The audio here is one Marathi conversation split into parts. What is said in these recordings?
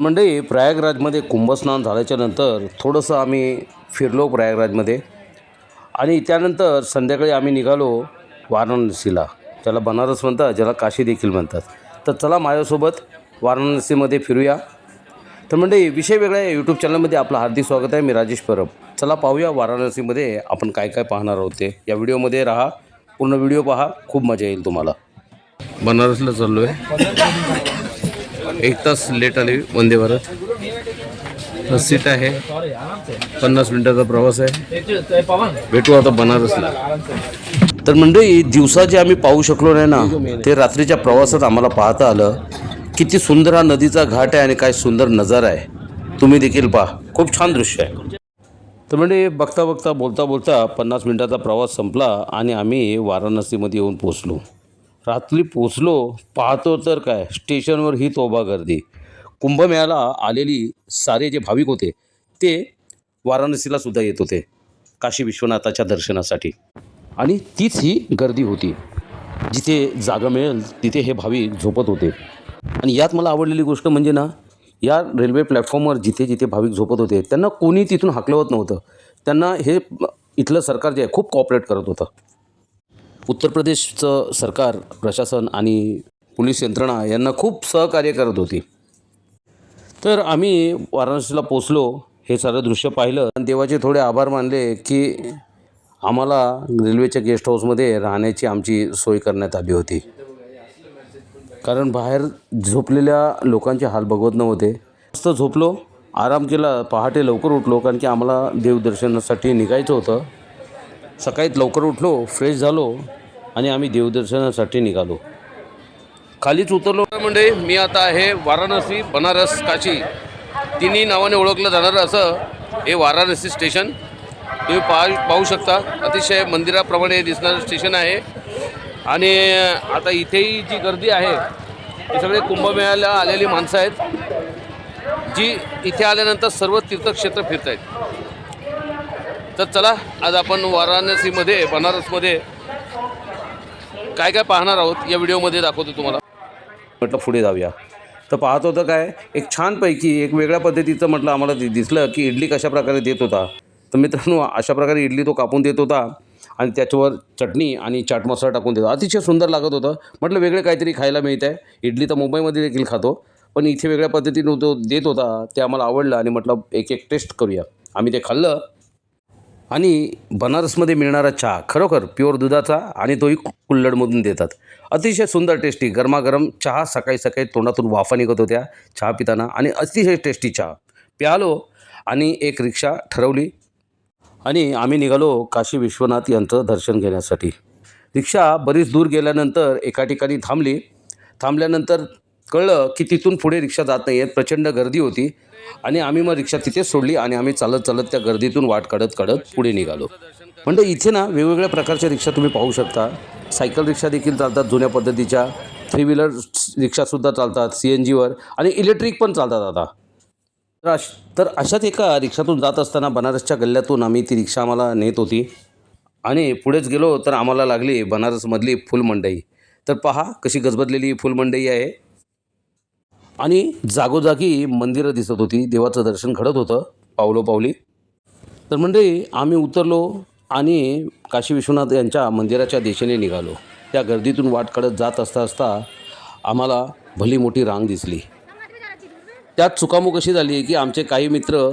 मंडळी प्रयागराजमध्ये कुंभस्नान झाल्याच्यानंतर थोडंसं आम्ही फिरलो प्रयागराजमध्ये आणि त्यानंतर संध्याकाळी आम्ही निघालो वाराणसीला. ज्याला बनारस म्हणतात ज्याला काशी देखील म्हणतात. तर चला माझ्यासोबत वाराणसीमध्ये फिरूया. तर म्हणजे विषय वेगळा आहे. यूट्यूब चॅनलमध्ये आपलं हार्दिक स्वागत आहे. मी राजेश परब. चला पाहूया वाराणसीमध्ये आपण काय काय पाहणार आहोत ते. या व्हिडिओमध्ये राहा. पूर्ण व्हिडिओ पहा. खूप मजा येईल तुम्हाला. बनारसला चाललो आहे एक तास लेट आली वंदे भारत सीट आहे. पन्नास मिनिटाचा प्रवास आहे. भेटू आता बनारसला. तर मंडळी दिवसा जे आम्ही पाहू शकलो नाही ना ते रात्रीच्या प्रवासात आम्हाला पाहता आलं किती सुंदर हा नदीचा घाट आहे आणि काय सुंदर नजारा आहे. तुम्ही देखील पहा. खूप छान दृश्य आहे. तर म्हणजे बघता बघता बोलता बोलता पन्नास मिनिटाचा प्रवास संपला आणि आम्ही वाराणसीमध्ये येऊन पोचलो रात्री पोचलो पाहतो तर काय स्टेशनवर ही तोबा गर्दी. कुंभमेळ्याला आलेली सारे जे भाविक होते ते वाराणसीला सुद्धा येत होते काशी विश्वनाथाच्या दर्शनासाठी. आणि तीच ही गर्दी होती. जिथे जागा मिळेल तिथे हे भाविक झोपत होते. आणि यात मला आवडलेली गोष्ट म्हणजे ना या रेल्वे प्लॅटफॉर्मवर जिथे जिथे भाविक झोपत होते त्यांना कोणी तिथून हाकलवत नव्हतं. त्यांना हे इथलं सरकार जे आहे खूप कॉपरेट करत होतं. उत्तर प्रदेशचं सरकार प्रशासन आणि पोलीस यंत्रणा यांना खूप सहकार्य करत होती. तर आम्ही वाराणसीला पोचलो हे सारं दृश्य पाहिलं. आणि देवाचे थोडे आभार मानले की आम्हाला रेल्वेच्या गेस्ट हाऊसमध्ये राहण्याची आमची सोय करण्यात आली होती. कारण बाहेर झोपलेल्या लोकांचे हाल बघवत नव्हते. मस्त झोपलो आराम केला पहाटे लवकर उठलो कारण की आम्हाला देवदर्शनासाठी निघायचं होतं. सकाळी लवकर उठलो फ्रेश झालो. आणि आम्ही देवदर्शनासाठी निघालो. खालीच उतरलो. म्हणजे मी आता आहे वाराणसी बनारस काशी. तिन्ही नावाने ओळखलं जाणारं असं हे वाराणसी स्टेशन. तुम्ही पाह पाहू शकता. अतिशय मंदिराप्रमाणे दिसणारं स्टेशन आहे. आणि आता इथेही जी गर्दी आहे हे सगळे कुंभमेळ्याला आलेली माणसं आहेत. जी इथे आल्यानंतर सर्व तीर्थक्षेत्र फिरत आहेत तर चला आज आपण वाराणसीमध्ये बनारसमध्ये काय काय पाहणार आहोत? या व्हिडिओमध्ये दाखवतो तुम्हाला. म्हटलं पुढे जाऊया. तर पाहत होतं काय? एक छानपैकी एक वेगळ्या पद्धतीचं म्हटलं आम्हाला दिसलं की इडली कशा प्रकारे देत होता. तर मित्रांनो अशा प्रकारे इडली तो कापून देत होता आणि त्याच्यावर चटणी आणि चाट मसाला टाकून देतो अतिशय सुंदर लागत होतं. म्हटलं वेगळं काहीतरी खायला मिळत आहे इडली तर मुंबईमध्ये देखील खातो. पण इथे वेगळ्या पद्धतीने तो देत होता. ते आम्हाला आवडलं आणि म्हटलं एक एक टेस्ट करूया. आम्ही ते खाल्लं. आणि बनारसमध्ये मिळणारा चहा खरोखर प्युअर दुधाचा आणि तोही कुल्लडमधून देतात. अतिशय सुंदर टेस्टी गरमागरम चहा सकाळी सकाळी तोंडातून वाफा निघत होत्या चहा पिताना आणि अतिशय टेस्टी चहा. प्यालो आणि एक रिक्षा ठरवली आणि आम्ही निघालो काशी विश्वनाथ यांचं दर्शन घेण्यासाठी. रिक्षा बरीच दूर गेल्यानंतर एका ठिकाणी थांबली. थांबल्यानंतर कळलं की तिथून पुढे रिक्षा जात नाही आहेत प्रचंड गर्दी होती. आणि आम्ही मग रिक्षा तिथेच सोडली आणि आम्ही चालत चालत त्या गर्दीतून वाट काढत काढत पुढे निघालो. म्हणजे इथे ना वेगवेगळ्या प्रकारच्या रिक्षा तुम्ही पाहू शकता. सायकल रिक्षा देखील चालतात जुन्या पद्धतीच्या. थ्री व्हीलर रिक्षासुद्धा चालतात सी एन जीवर. आणि इलेक्ट्रिक पण चालतात आता. तर अश तर अशाच एका रिक्षातून जात असताना बनारसच्या गल्ल्यातून आम्ही ती रिक्षा आम्हाला नेत होती. आणि पुढेच गेलो तर आम्हाला लागली बनारसमधली फुलमंडई. तर पहा कशी गजबजलेली फुलमंडई आहे. आणि जागोजागी मंदिरं दिसत होती. देवाचं दर्शन घडत होतं पावलोपावली तर मंडळी आम्ही उतरलो आणि काशी विश्वनाथ यांच्या मंदिराच्या दिशेने निघालो. त्या गर्दीतून वाट काढत जात असता असता आम्हाला भली मोठी रांग दिसली. त्यात चुकामुक अशी झाली की आमचे काही मित्र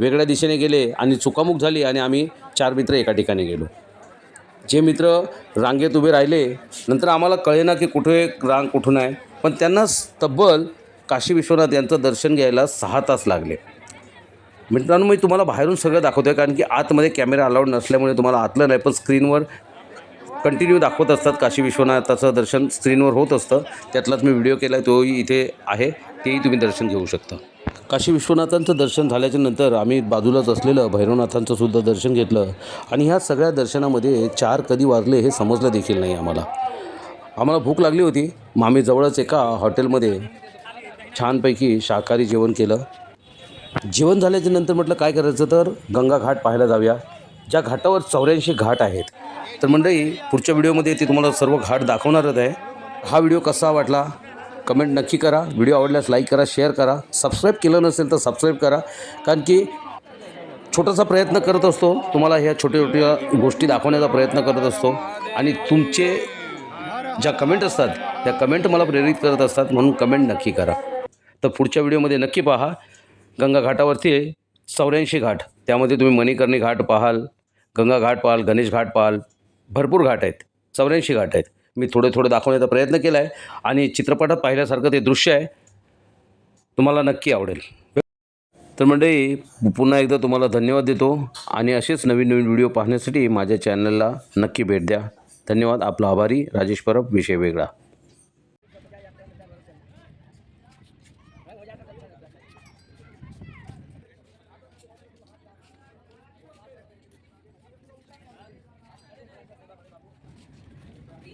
वेगळ्या दिशेने गेले आणि चुकामुक झाली आणि आम्ही चार मित्र एका ठिकाणी गेलो. जे मित्र रांगेत उभे राहिले नंतर आम्हाला कळेना की कुठे रांग कुठून आहे. पण त्यांना तब्बल काशी विश्वनाथ यांचं दर्शन घ्यायला सहा तास लागले. मित्रांनो मी तुम्हाला बाहेरून सगळं दाखवतो आहे कारण की आतमध्ये कॅमेरा अलाउड नसल्यामुळे तुम्हाला आतलं नाही पण स्क्रीनवर कंटिन्यू दाखवत असतात काशी विश्वनाथाचं दर्शन स्क्रीनवर होत असतं. त्यातलाच मी व्हिडिओ केला आहे तोही इथे आहे तेही तुम्ही दर्शन घेऊ शकता. काशी विश्वनाथांचं दर्शन झाल्याच्यानंतर आम्ही बाजूलाच असलेलं भैरवनाथांचं सुद्धा दर्शन घेतलं. आणि ह्या सगळ्या दर्शनामध्ये चार कधी वाजले हे समजलं देखील नाही आम्हाला. आम्हाला भूक लागली होती. मग आम्ही जवळच एका हॉटेलमध्ये छानपैकी शाकाहारी जेवण केलं. जेवण झाल्याच्यानंतर म्हटलं काय करायचं तर गंगा घाट पाहायला जाऊया. ज्या घाटावर चौऱ्याऐंशी घाट आहेत. तर मंडळी पुढच्या व्हिडिओमध्ये ते तुम्हाला सर्व घाट दाखवणारच आहे. हा व्हिडिओ कसा वाटला? कमेंट नक्की करा. व्हिडिओ आवडल्यास लाईक करा शेअर करा. सबस्क्राईब केलं नसेल तर सबस्क्राईब करा. कारण की छोटासा प्रयत्न करत असतो. तुम्हाला ह्या छोट्या छोट्या गोष्टी दाखवण्याचा प्रयत्न करत असतो. आणि तुमचे ज्या कमेंट असतात त्या कमेंट मला प्रेरित करत असतात. म्हणून कमेंट नक्की करा. तर पुढच्या व्हिडिओमध्ये नक्की पहा. गंगा घाटावरती चौऱ्याऐंशी घाट. त्यामध्ये तुम्ही मणिकर्णी घाट पाहाल गंगा घाट पाहाल गणेश घाट पाहाल. भरपूर घाट आहेत. चौऱ्याऐंशी घाट आहेत. मी थोडे थोडे दाखवण्याचा प्रयत्न केला आहे आणि चित्रपटात पाहिल्यासारखं ते दृश्य आहे. तुम्हाला नक्की आवडेल. तर मंडळी पुन्हा एकदा तुम्हाला धन्यवाद देतो आणि असेच नवीन नवीन व्हिडिओ पाहण्यासाठी माझ्या चॅनलला नक्की भेट द्या. धन्यवाद. आपला आभारी राजेश परब. विषय वेगळा.